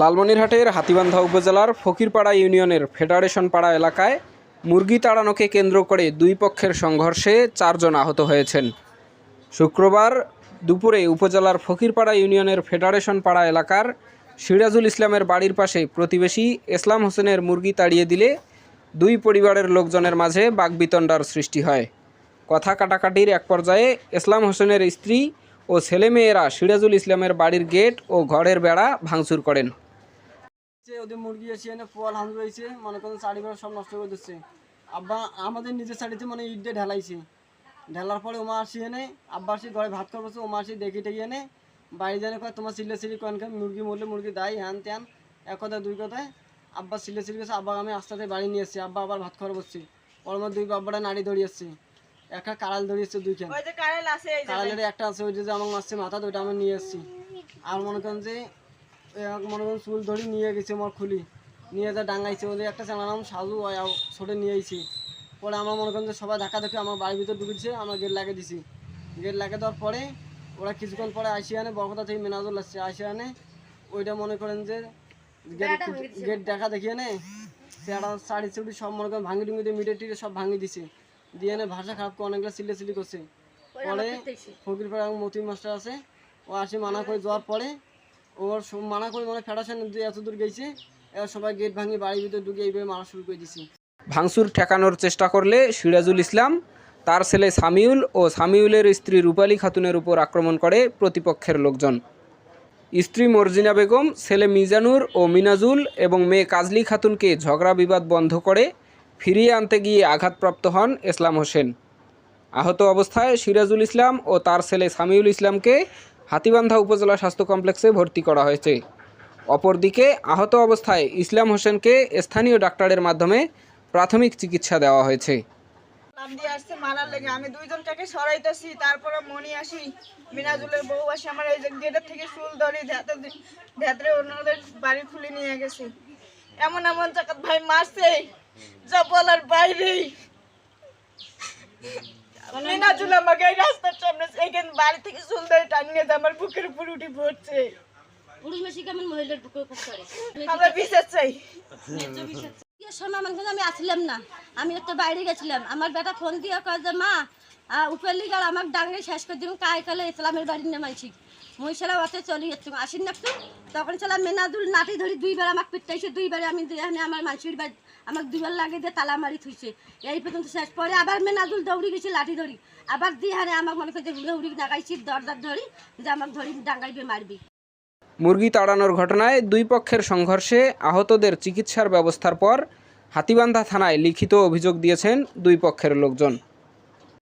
লালমনিরহাটের হাতিবান্ধা উপজেলার ফকিরপাড়া ইউনিয়নের ফেডারেশন পাড়া এলাকায় মুরগি তাড়ানোকে কেন্দ্র করে দুই পক্ষের সংঘর্ষে চারজন আহত হয়েছেন। শুক্রবার দুপুরে উপজেলার ফকিরপাড়া ইউনিয়নের ফেডারেশন পাড়া এলাকার সিরাজুল ইসলামের বাড়ির পাশে প্রতিবেশী ইসলাম হোসেনের মুরগি তাড়িয়ে দিলে দুই পরিবারের লোকজনের মাঝে বাগবিতণ্ডার সৃষ্টি হয়। কথা কাটাকাটির এক পর্যায়ে ইসলাম হোসেনের স্ত্রী ও ছেলেমেয়েরা সিরাজুল ইসলামের বাড়ির গেট ও ঘরের বেড়া ভাঙচুর করেন। যে ওদের মুরগি এসে এনে পোয়াল হাঁস রয়েছে মনে করেন শাড়ি বেড়া সব নষ্ট করে দিচ্ছে। আব্বা আমাদের নিজের শাড়িতে মানে ইট দিয়ে ঢালাইছে। ঢালার পরে ওমা আসি এনে আব্বা আসি ঘরে ভাত বসে ওমা আসি দেখি টেকে এনে বাড়ি জানে কয় তোমার সিলে সিলি খান মুরগি মরলে মুরগি দায় হ্যান ত্যান এক কথায় দুই কথায়। আব্বা সিলে সিলি গেছে আব্বা আমি আস্তে আস্তে বাড়ি নিয়ে এসেছি আব্বা আবার ভাত খাওয়া বসছি। ওর মধ্যে দুই বাব্বাটা নাড়ি এসছে। একটা কাড়াল দড়িয়েছে দুই খান ওই আছে এই যে কাড়ালের একটা আছে ওই যে আমার মারছে মাথা তো ওইটা আমি নিয়ে এসেছি। আর মনে করেন যে মনে করেন চুল ধরি নিয়ে গেছে আমার খুলি। নিয়ে যা ডাঙাইছে ওদের একটা চ্যানেল নাম সাজু ছোটে নিয়ে আইছি। পরে আমার মনে করেন যে সবাই ধাক্কা দেখে আমার বাড়ির ভিতর ঢুকেছে আমার গেট লাগিয়ে দিছি। গেট লাগিয়ে দেওয়ার পরে ওরা কিছুক্ষণ পরে আসি আনে বরকতা থেকে মেনাজুল আসছে। আসি আনে ওইটা মনে করেন যে গেট গেট দেখা দেখিয়ে নে সেটা শাড়ি চুড়ি সব মনে করেন ভাঙি টুঙ্গি দিয়ে মিটে টিটে সব ভাঙি দিছে। দিয়ে এনে ভাষা খারাপ করে অনেকগুলো সিলে সিলি করছে। পরে ফকির পাড়া মতি মাস্টার আছে ও আসি মানা করে যাওয়ার পরে ওর মানা করে মানে ফেডারেশন এত দূর গেছে এবার সবাই গেট ভাঙি বাড়ির ভিতরে ঢুকে এইভাবে মারা শুরু করে দিছি। ভাঙচুর ঠেকানোর চেষ্টা করলে সিরাজুল ইসলাম, তার ছেলে সামিউল ও সামিউলের স্ত্রী রূপালী খাতুনের উপর আক্রমণ করে প্রতিপক্ষের লোকজন। স্ত্রী মর্জিনা বেগম, ছেলে মিজানুর ও মিনাজুল এবং মেয়ে কাজলি খাতুনকে ঝগড়া বিবাদ বন্ধ করে ফিরিয়ে আনতে গিয়ে আঘাতপ্রাপ্ত হন ইসলাম হোসেন। আহত অবস্থায় সিরাজুল ইসলাম ও তার ছেলে সামিউল ইসলামকে হাতিবান্ধা উপজেলা স্বাস্থ্য কমপ্লেক্সে ভর্তি করা হয়েছে। অপরদিকে আহত অবস্থায় ইসলাম হোসেনকে স্থানীয় ডাক্তারের মাধ্যমে প্রাথমিক চিকিৎসা দেওয়া হয়েছে। দিয়ে আসছে মারার লেগে। আমি দুইজনটাকে সরাইতেছি মনি মিনাজুলের আমার এই গেটের থেকে ধরি ধ্যাতে ধ্যাতরে বাড়ি খুলে নিয়ে গেছে। এমন এমন জায়গা ভাই মারছে, যা বলার বাইরেই। মিনাজুল আমাকে এই রাস্তার সামনে বাড়ি থেকে চুল ধরে টানিয়ে আমার বুকের উপর উঠে পড়ছে। পুরুষ বেশি কেমন মহিলার বুকে উপর করে? আমরা বিশ্বাস চাই। বিয়ের সময় আমি আসলাম না। আমি একটা বাইরে গেছিলাম। আমার বেটা ফোন দিয়ে কয় যে মা উপেলি গেল আমার ডাঙ্গে শেষ করে দিব কায় কালে ইসলামের বাড়ি নামাইছি মুই সেলা অতে চলে যাচ্ছি আসিন না একটু। তখন ছিলাম মেনাদুল নাটি ধরি দুইবার আমাকে পিটাইছে, দুইবারে আমি আমার মানুষের বাড়ি, আমাকে দুইবার লাগিয়ে দিয়ে তালা মারি থুইছে। এই পর্যন্ত শেষ। পরে আবার মেনাদুল দৌড়ি গেছে, লাঠি ধরি। আবার দিয়ে হারে আমাকে মনে করে হুড়ে হুড়ি ডাকাইছি দরদার ধরি যে আমাকে ধরি ডাঙ্গাইবে মারবি। মুরগি তাড়ানোর ঘটনায় দুই পক্ষের সংঘর্ষে আহতদের চিকিৎসার ব্যবস্থার পর হাতিবান্ধা থানায় লিখিত অভিযোগ দিয়েছেন দুই পক্ষের লোকজন।